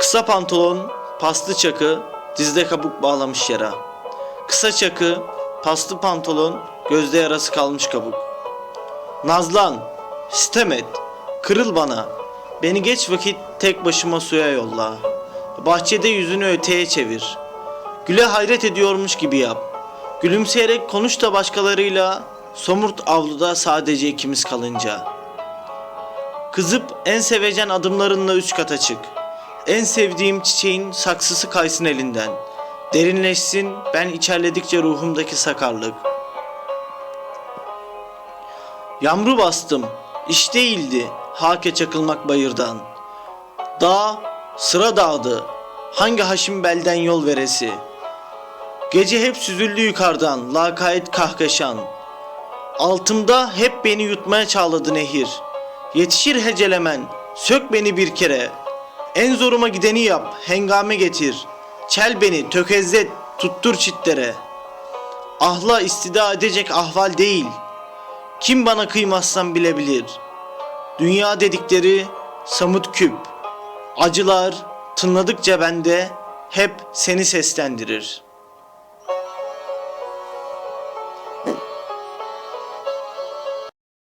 Kısa pantolon, paslı çakı, dizde kabuk bağlamış yara. Kısa çakı, paslı pantolon, gözde yarası kalmış kabuk. Nazlan, sitem et, kırıl bana. Beni geç vakit tek başıma suya yolla. Bahçede yüzünü öteye çevir. Güle hayret ediyormuş gibi yap. Gülümseyerek konuş da başkalarıyla, somurt avluda sadece ikimiz kalınca. Kızıp en sevecen adımlarınla üst kata çık. En sevdiğim çiçeğin saksısı kaysın elinden. Derinleşsin ben içerledikçe ruhumdaki sakarlık. Yamru bastım, iş değildi hake çakılmak bayırdan. Dağ, sıra dağdı, hangi haşim belden yol veresi. Gece hep süzüldü yukarıdan, lakayet kahkaşan. Altımda hep beni yutmaya çağladı nehir. Yetişir hecelemen, sök beni bir kere. En zoruma gideni yap, hengame getir. Çel beni, tökezlet, tuttur çitlere. Ahla istida edecek ahval değil. Kim bana kıymazsam bilebilir. Dünya dedikleri samut küp. Acılar tınladıkça bende hep seni seslendirir.''